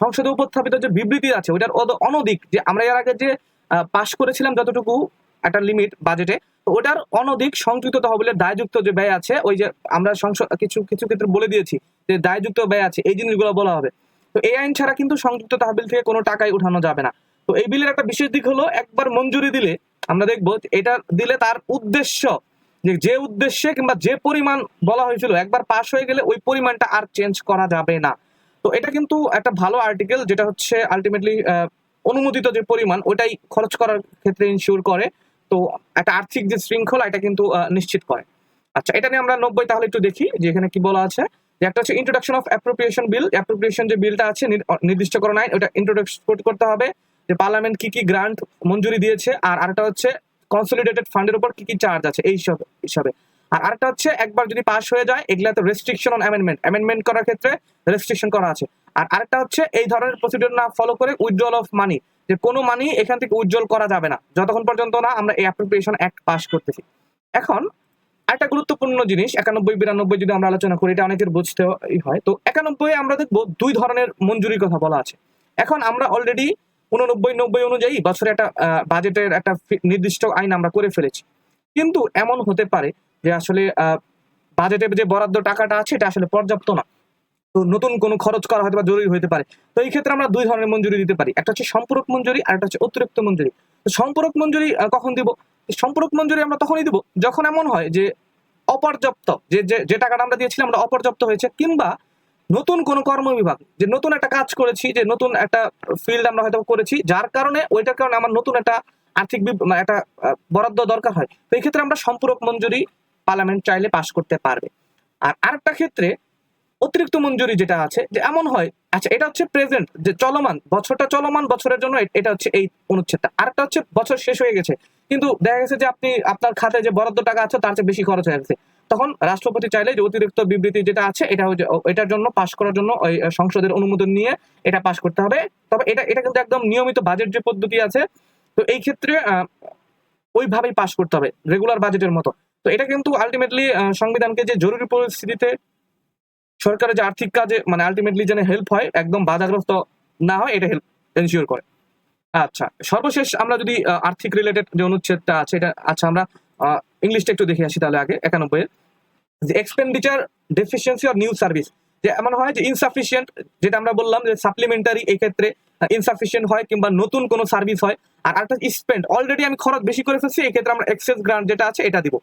সংসদে উপস্থাপিত যে বিবৃতি আছে, ওইটার অনধিক যে আমরা এর আগে যে পাশ করেছিলাম যতটুকু একটা লিমিট বাজেটে তো ওটার অনধিক সংযুক্ত তহবিলের দায়যুক্ত যে ব্যয় আছে, ওই যে আমরা কিছু কিছু ক্ষেত্রে বলে দিয়েছি যে দায়যুক্ত ব্যয় আছে, এই জিনিসগুলো বলা হবে। তো এই আইন ছাড়া কিন্তু সংযুক্ত তহবিল থেকে কোনো টাকাই উঠানো যাবে না। তো এই বিলের একটা বিশেষ দিক হলো, একবার মঞ্জুরি দিলে আমরা দেখব এটা দিলে তার উদ্দেশ্য যে যে উদ্দেশ্যে কিংবা যে পরিমাণ বলা হয়েছিল, একবার পাশ হয়ে গেলে ওই পরিমাণটা আর চেঞ্জ করা যাবে না। তো এটা কিন্তু একটা ভালো আর্টিকেল যেটা হচ্ছে আলটিমেটলি অনুমোদিত যে পরিমাণ, ওটাই খরচ করার ক্ষেত্রে ইনশিওর করে। তো একটা আর্থিক যে শৃঙ্খলা, এটা কিন্তু নিশ্চিত করে। আচ্ছা এটা নিয়ে আমরা নব্বই তাহলে একটু দেখি যে এখানে কি বলা আছে। যে একটা হচ্ছে introduction of appropriation bill appropriation যে বিলটা আছে, নির- নির্দিষ্টকরণ আইন, ওটা ইন্ট্রোডাকশন করতে হবে। যে পার্লামেন্ট কি কি গ্রান্ট মঞ্জুরি দিয়েছে, আর আরেকটা হচ্ছে কনসলিডেটেড ফান্ডের উপর কি কি চার্জ আছে, এই সব হিসাবে। আর আরেকটা হচ্ছে, একবার যদি পাস হয়ে যায়, এগুলাতে রেস্ট্রিকশন অন অ্যামেন্ডমেন্ট অ্যামেন্ডমেন্ট করার ক্ষেত্রে রেস্ট্রিকশন করা আছে। আর আরেকটা হচ্ছে, এই ধরনের প্রসিডিউর না ফলো করে উইথড্রল অফ মানি যে কোনো মানি এখান থেকে উজ্জ্বল করা যাবে না। যতক্ষণ পর্যন্ত না আমরা এই অ্যাপ্রোপ্রিয়েশন অ্যাক্ট পাস করতেছি। এখন একটা গুরুত্বপূর্ণ জিনিস, একানব্বই, বিরানব্বই যদি আমরা আলোচনা করি, এটা অনেকের বুঝতে হয়। তো একানব্বই আমরা দেখব দুই ধরনের মঞ্জুরির কথা বলা আছে। এখন আমরা অলরেডি উননব্বই, নব্বই অনুযায়ী বছরে একটা বাজেটের একটা নির্দিষ্ট আইন আমরা করে ফেলেছি। কিন্তু এমন হতে পারে যে আসলে বাজেটে যে বরাদ্দ টাকাটা আছে, এটা আসলে পর্যাপ্ত না। তো নতুন কোনো খরচ করা হয়তো বা জরুরি হতে পারে। তো এই ক্ষেত্রে আমরা দুই ধরনের মঞ্জুরি দিতে পারি। একটা হচ্ছে সম্পূরক মঞ্জুরি আর একটা হচ্ছে অতিরিক্ত মঞ্জুরি। তো সম্পূরক মঞ্জুরি কখন দিব? সম্পূরক মঞ্জুরি আমরা তখনই দিব যখন এমন হয় যে অপর্যাপ্ত, যে যে টাকাটা আমরা দিয়েছিলাম আমরা অপর্যাপ্ত হয়েছে কিংবা নতুন কোনো কর্মবিভাগ যে নতুন একটা কাজ করেছি, যে নতুন একটা ফিল্ড আমরা হয়তো করেছি, যার কারণে ওইটার কারণে আমার নতুন একটা আর্থিক মানে একটা বরাদ্দ দরকার হয়। তো এই ক্ষেত্রে আমরা সম্পূরক মঞ্জুরি পার্লামেন্ট চাইলে পাশ করতে পারবে। আর আরেকটা ক্ষেত্রে অতিরিক্ত মঞ্জুরি যেটা আছে, যে এমন হয় আচ্ছা এটা হচ্ছে প্রেজেন্ট যে চলমান, বছরটা চলমান, বছরের জন্য এটা হচ্ছে এই অনুচ্ছেদটা। আরেকটা হচ্ছে বছর শেষ হয়ে গেছে, কিন্তু দেখা গেছে যে আপনি আপনার খাতে যে বরাদ্দ টাকা আছে, তার চেয়ে বেশি খরচ হয়ে গেছে। তখন রাষ্ট্রপতি চাইলে যে অতিরিক্ত বিবৃতি যেটা আছে, এটা হচ্ছে- এটার জন্য, পাশ করার জন্য, ওই সংসদের অনুমোদন নিয়ে এটা পাশ করতে হবে। তবে এটা এটা কিন্তু একদম নিয়মিত বাজেট যে পদ্ধতি আছে, তো এই ক্ষেত্রে ওইভাবেই পাশ করতে হবে রেগুলার বাজেটের মতো। তো এটা কিন্তু আলটিমেটলি সংবিধানকে যে জরুরি পরিস্থিতিতে সরকারের যে আর্থিক কাজে মানে আলটিমেটলি যেন হেল্প হয়, একদম বাধাগ্রস্ত না হয়, এটা হেল্প এনশিওর করে। আচ্ছা সর্বশেষ আমরা যদি আর্থিক রিলেটেড যে অনুচ্ছেদটা আছে, এটা আচ্ছা আমরা ইংলিশটা একটু দেখে আসি তাহলে আগে, একানব্বই যে expenditure deficiency or new service যে এমন হয় যে ইনসাফিসিয়েন্ট যেটা আমরা বললাম যে সাপ্লিমেন্টারি এই ক্ষেত্রে ইনসাফিসিয়েন্ট হয় কিংবা নতুন কোনো সার্ভিস হয়, আর আরেকটা স্পেন্ড অলরেডি আমি খরচ বেশি করে ফেলছি এই ক্ষেত্রে আমরা এক্সেস গ্রান্ট যেটা আছে, এটা দিব।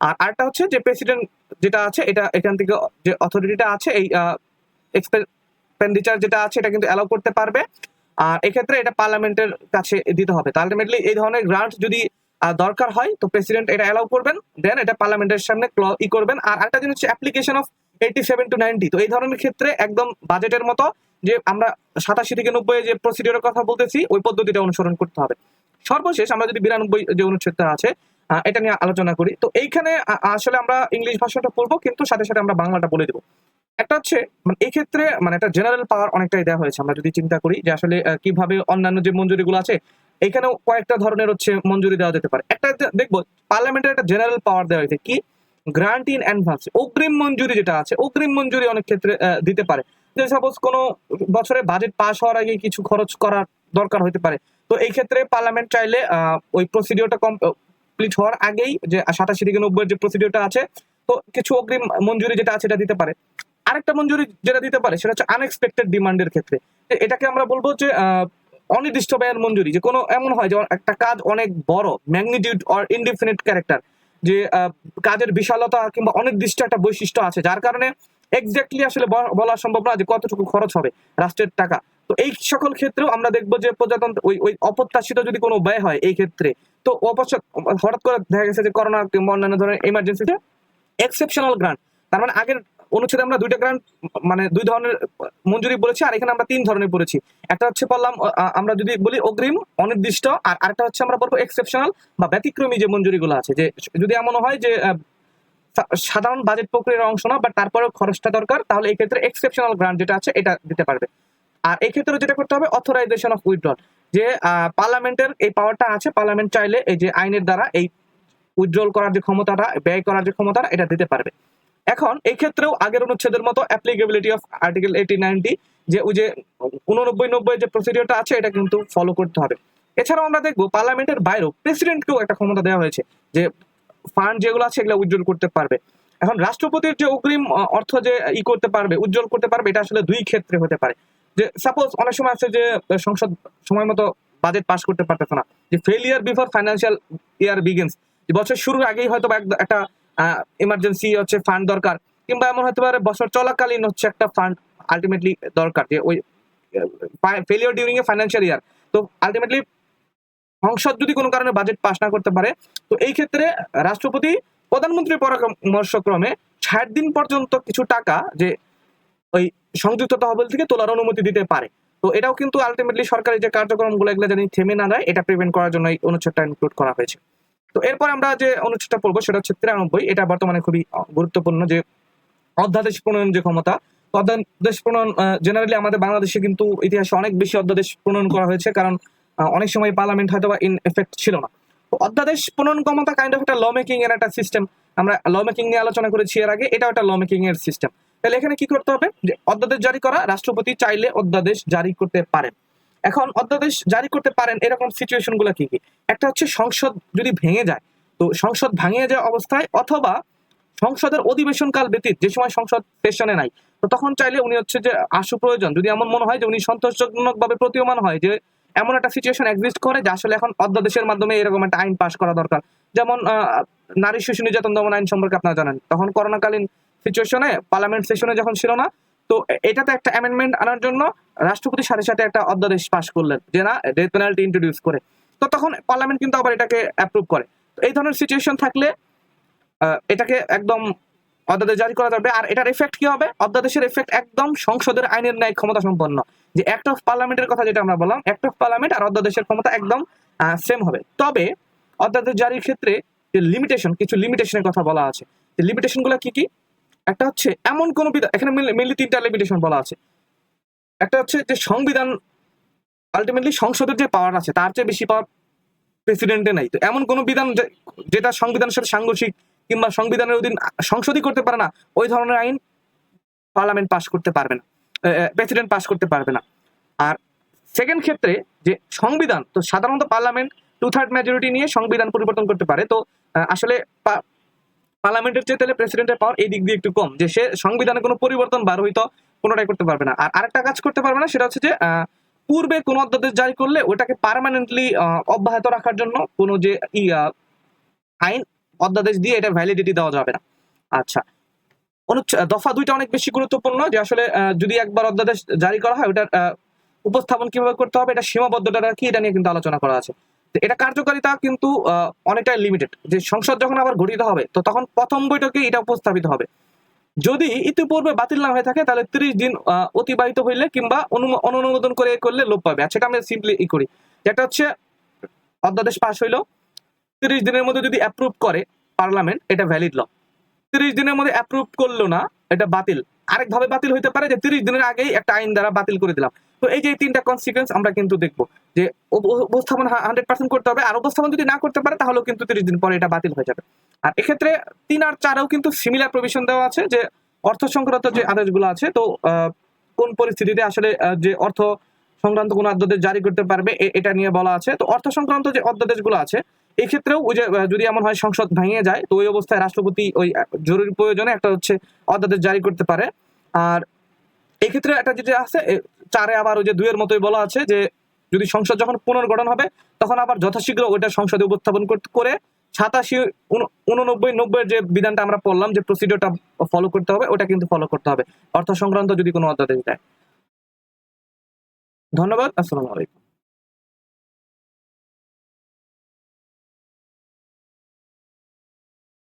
আর আরেকটা হচ্ছে যে প্রেসিডেন্ট যেটা আছে, এটা এখান থেকে যে অথরিটিটা আছে, এই এক্সপেন্ডিচার যেটা আছে, এটা কিন্তু অ্যালাউ করতে পারবে। আর এক্ষেত্রে এটা পার্লামেন্টের কাছে দিতে হবে। তো আলটিমেটলি এই ধরনের গ্রান্ট যদি দরকার হয়, তো প্রেসিডেন্ট এটা অ্যালাউ করবেন। দেন এটা পার্লামেন্টের সামনে ই করবেন। আর একটা জিনিস হচ্ছে application of eighty seven to ninety তো এই ধরনের ক্ষেত্রে একদম বাজেটের মতো যে আমরা সাতাশি থেকে নব্বই যে প্রসিডিওরের কথা বলতেছি, ওই পদ্ধতিটা অনুসরণ করতে হবে। সর্বশেষ আমরা যদি বিরানব্বই যে অনুচ্ছেদটা আছে এটা নিয়ে আলোচনা করি। তো এইখানে আসলে আমরা ইংলিশ ভাষাটা পড়ব, কিন্তু সাথে সাথে আমরা বাংলাটা বলে দেবো। একটা হচ্ছে মানে এই ক্ষেত্রে মানে একটা জেনারেল পাওয়ার অনেকটাই দেওয়া হয়েছে, আমরা যদি চিন্তা করি যে আসলে কীভাবে অন্যান্য যে মঞ্জুরিগুলো আছে, এখানেও কয়েকটা ধরনের হচ্ছে মঞ্জুরি দেওয়া যেতে পারে। একটা দেখব পার্লামেন্টের একটা জেনারেল পাওয়ার দেওয়া হয়েছে। কি? গ্রান্ট ইন অ্যাডভান্স অগ্রিম মঞ্জুরি যেটা আছে, অগ্রিম মঞ্জুরি অনেক ক্ষেত্রে দিতে পারে। যে সাপোজ কোনো বছরে বাজেট পাস হওয়ার আগে কিছু খরচ করার দরকার হতে পারে। তো এই ক্ষেত্রে পার্লামেন্ট চাইলে ওই প্রসিডিওরটা কমপ্লিট হওয়ার আগেই যে সাতাশি থেকে নব্বই যে প্রসিডিওরটা আছে, তো কিছু অগ্রিম মঞ্জুরি যেটা আছে এটা দিতে পারে। আরেকটা মঞ্জুরি যেটা দিতে পারে সেটা হচ্ছে আনএক্সপেক্টেড ডিমান্ডের ক্ষেত্রে। এটাকে আমরা বলব যে অনির্দিষ্ট ব্যয়ের মঞ্জুরি। যে কোনো এমন হয় যে একটা কাজ অনেক বড় ম্যাগনিটিউড অর ইনডিফিনিট ক্যারেক্টার যে কাজের বিশালতা কিংবা অনির্দিষ্ট একটা বৈশিষ্ট্য আছে, যার কারণে এক্স্যাক্টলি আসলে বলা সম্ভব না যে কতটুকু খরচ হবে রাষ্ট্রের টাকা। তো এই সকল ক্ষেত্রেও আমরা দেখব যে প্রজাতন্ত্র ওই ওই অপ্রত্যাশিত যদি কোনো ব্যয় হয় এই ক্ষেত্রে, তো অবশ্য হঠাৎ করে দেখা গেছে যে করোনা কিংবা অন্যান্য ধরনের এমার্জেন্সিতে এক্সেপশনাল গ্রান্ট তার মানে আগের অনুচ্ছেদে আমরা দুইটা গ্রান্ট মানে দুই ধরনের মঞ্জুরি বলেছি, আর এখানে আমরা তিন ধরনের পড়েছি। একটা হচ্ছে বললাম আমরা যদি বলি অগ্রিম, অনির্দিষ্ট, আর আরেকটা হচ্ছে আমরা বলব এক্সেপশনাল বা ব্যতিক্রমী যে মঞ্জুরিগুলো আছে। যে যদি এমন হয় যে সাধারণ বাজেট প্রক্রিয়ার অংশ না বাট তারপরেও খরচটা দরকার, তাহলে এই ক্ষেত্রে এক্সেপশনাল গ্রান্ট যেটা আছে, এটা দিতে পারবে। আর এই ক্ষেত্রে যেটা করতে হবে অথরাইজেশন অফ উইথড্রল যে পার্লামেন্টের এই পাওয়ারটা আছে পার্লামেন্ট চাইলে এই যে আইনের দ্বারা এই উইথড্রল করার যে ক্ষমতাটা, ব্যয় করার যে ক্ষমতাটা, এটা দিতে পারবে। এখন এই ক্ষেত্রেও আগের অনুচ্ছেদের মতো applicability of article eighty ninety যে ওই যে উননব্বই নব্বই যে প্রসিডিওরটা আছে, এটা কিন্তু ফলো করতে হবে। এছাড়াও আমরা দেখব পার্লামেন্টের বাইরেও প্রেসিডেন্টকেও একটা ক্ষমতা দেওয়া হয়েছে, যে ফান্ড যেগুলো আছে, এগুলো উজ্জ্বল করতে পারবে। এখন রাষ্ট্রপতির যে অগ্রিম অর্থ যে ই করতে পারবে, উজ্জ্বল করতে পারবে, এটা আসলে দুই ক্ষেত্রে হতে পারে। যে সাপোজ অনেক সময় আছে যে সংসদ সময় মতো বাজেট পাস করতে পারতেছে না। যে failure before financial year begins বছর শুরুর আগেই হয়তো একটা ইমার্জেন্সি হচ্ছে ফান্ড দরকার। কিংবা এমন হতে পারে বছর চলাকালীন হচ্ছে একটা ফান্ড আলটিমেটলি দরকার। যে ওই failure during a financial year তো আলটিমেটলি সংসদ যদি কোনো কারণে বাজেট পাস না করতে পারে, তো এই ক্ষেত্রে রাষ্ট্রপতি প্রধানমন্ত্রীর পরামর্শক্রমে ষাট দিন পর্যন্ত কিছু টাকা যে ওই সংযুক্ত তহবিল থেকে তোলার অনুমতি দিতে পারে। তো এটাও কিন্তু আলটিমেটলি সরকারি যে কার্যক্রমগুলো, এগুলো যেন থেমে না যায়, এটা প্রিভেন্ট করার জন্য এই অনুচ্ছেদটা ইনক্লুড করা হয়েছে। তো এরপর আমরা যে অনুচ্ছেদটা পড়ব, সেটা হচ্ছে তিরানব্বই। এটা বর্তমানে খুবই গুরুত্বপূর্ণ যে অধ্যাদেশ প্রণয়ন যে ক্ষমতা অধ্যাদেশ প্রণয়ন জেনারেলি আমাদের বাংলাদেশে কিন্তু ইতিহাসে অনেক বেশি অধ্যাদেশ প্রণয়ন করা হয়েছে, কারণ অনেক সময় পার্লামেন্ট হয়তো বা ইন এফেক্ট ছিল না। অধ্যাদেশ প্রণয়ন ক্ষমতা কাইন্ড অফ একটা ল মেকিং এর একটা সিস্টেম আমরা ল মেকিং নিয়ে আলোচনা করেছি এর আগে, এটাও একটা ল মেকিং এর সিস্টেম তাহলে এখানে কি করতে হবে? যে অধ্যাদেশ জারি করা, রাষ্ট্রপতি চাইলে অধ্যাদেশ জারি করতে পারেন। এখন অধ্যাদেশ জারি করতে পারেন এরকম সিচুয়েশনগুলো কি কি? একটা হচ্ছে সংসদ যদি ভেঙে যায়, তো সংসদ ভাঙিয়ে যাওয়া অবস্থায় অথবা সংসদের অধিবেশন কাল ব্যতীত, যে সময় সংসদ সেশনে নাই, তো তখন চাইলে উনি হচ্ছে যে আশু প্রয়োজন। যদি এমন মনে হয় যে উনি সন্তোষজনক ভাবে প্রতীয়মান হয়, যে এমন একটা সিচুয়েশন এক্সিস্ট করে যে আসলে এখন অধ্যাদেশের মাধ্যমে এরকম একটা আইন পাশ করা দরকার। যেমন নারী শিশু নির্যাতন দমন আইন সম্পর্কে আপনারা জানেন। তখন করোনাকালীন সিচুয়েশনে পার্লামেন্ট সেশনে যখন ছিল না, তো এটাতে একটা অ্যামেন্ডমেন্ট আনার জন্য রাষ্ট্রপতির সাথে সাথে একটা অধ্যাদেশ পাশ করলেন যে না ডেথ পেনাল্টি ইন্ট্রোডিউস করে। তো তখন পার্লামেন্ট কিন্তু আবার এটাকে অ্যাপ্রুভ করে। তো এই ধরনের সিচুয়েশন থাকলে এটাকে একদম অধ্যাদেশ জারি করা যাবে। আর এটার এফেক্ট কি হবে? অধ্যাদেশের এফেক্ট একদম সংসদের আইনের ন্যায় ক্ষমতা সম্পন্ন। যে অ্যাক্ট অফ পার্লামেন্টের কথা যেটা আমরা বললাম অ্যাক্ট অফ পার্লামেন্ট আর অধ্যাদেশের ক্ষমতা একদম সেম হবে। তবে অধ্যাদেশ জারির ক্ষেত্রে যে লিমিটেশন কিছু লিমিটেশনের কথা বলা আছে। যে লিমিটেশনগুলো কি কি? একটা হচ্ছে এমন কোন বিধান এখানে মেনলি তিনটা লিমিটেশন বলা আছে। একটা হচ্ছে যে সংবিধান আলটিমেটলি সংসদের যে পাওয়ার আছে, তার চেয়ে বেশি পাওয়ার প্রেসিডেন্টে নাই। তো এমন কোন বিধান যেটা সংবিধানের সাথে সাংঘর্ষিক কিংবা সংবিধানের অধীন সংসদই করতে পারে না, ওই ধরনের আইন পার্লামেন্ট পাস করতে পারবে না। প্রেসিডেন্ট পাস করতে পারবে না। আর সেকেন্ড ক্ষেত্রে যে সংবিধান, তো সাধারণত পার্লামেন্ট টু থার্ড মেজরিটি নিয়ে সংবিধান পরিবর্তন করতে পারে। তো আসলে পার্লামেন্টের চেয়ে তাহলে প্রেসিডেন্টের পাওয়ার এই দিক দিয়ে একটু কম, যে সে সংবিধানে কোনো পরিবর্তন বার হইতো কোনোটাই করতে পারবে না। আর আরেকটা কাজ করতে পারবে না, সেটা হচ্ছে যে পূর্বে কোনো অধ্যাদেশ জারি করলে ওটাকে পার্মানেন্টলি অব্যাহত রাখার জন্য কোনো যে আইন, অধ্যাদেশ দিয়ে এটা ভ্যালিডিটি দেওয়া যাবে না। আচ্ছা অনুচ্ছেদ দফা দুইটা অনেক বেশি গুরুত্বপূর্ণ, যে আসলে যদি একবার অধ্যাদেশ জারি করা হয়, ওটার উপস্থাপন কীভাবে করতে হবে, এটা সীমাবদ্ধতা কি, এটা নিয়ে কিন্তু আলোচনা করা আছে। এটা কার্যকারিতা কিন্তু অনেকটাই লিমিটেড যে সংসদ যখন আবার গঠিত হবে, তো তখন প্রথম বৈঠকে এটা উপস্থাপিত হবে। যদি ইতিপূর্বে বাতিল না হয়ে থাকে, তাহলে তিরিশ দিন অতিবাহিত হইলে কিংবা অনুমোদন করে করলে লোপ পাবে। আর সেটা আমরা সিম্পলি ই করি। যেটা হচ্ছে, অধ্যাদেশ পাশ হইল। তিরিশ দিনের মধ্যে যদি অ্যাপ্রুভ করে পার্লামেন্ট এটা ভ্যালিড ল তিরিশ দিনের মধ্যে অ্যাপ্রুভ করল না, এটা বাতিল। আরেকভাবে বাতিল হইতে পারে যে তিরিশ দিনের আগেই একটা আইন দ্বারা বাতিল করে দিলাম। তো এই যে তিনটা কনসিকুয়েন্স আমরা কিন্তু দেখব। যে উপ- উপস্থাপন হান্ড্রেড পার্সেন্ট করতে হবে, আর উপস্থাপন যদি না করতে পারে, তাহলেও কিন্তু তিরিশ দিন পরে এটা বাতিল হয়ে যাবে। আর এক্ষেত্রে তিন আর চারেও কিন্তু সিমিলার প্রভিশন দেওয়া আছে, যে অর্থ সংক্রান্ত যে আদেশগুলো আছে, তো কোন পরিস্থিতিতে আসলে যে অর্থ সংক্রান্ত কোন অধ্যাদেশ জারি করতে পারবে এটা নিয়ে বলা আছে। তো অর্থ সংক্রান্ত যে অধ্যাদেশগুলো আছে, এই ক্ষেত্রেও ওই যে যদি এমন হয় সংসদ ভেঙে যায়, তো ওই অবস্থায় রাষ্ট্রপতি ওই জরুরি প্রয়োজনে একটা হচ্ছে অধ্যাদেশ জারি করতে পারে। আর এই ক্ষেত্রে একটা যেটা আছে চারে আবার ওই যে দুইয়ের মতোই বলা আছে যে, যদি সংসদ যখন পুনর্গঠন হবে, তখন আবার যথাশীঘ্র ওইটা সংসদে উপস্থাপন করে সাতাশি উননব্বই নব্বই যে বিধানটা আমরা পড়লাম, যে প্রসিডিওরটা ফলো করতে হবে, ওটা কিন্তু ফলো করতে হবে। অর্থ সংক্রান্ত যদি কোনো অধ্যাদেশ দেয়। ধন্যবাদ, আসসালামু আলাইকুম।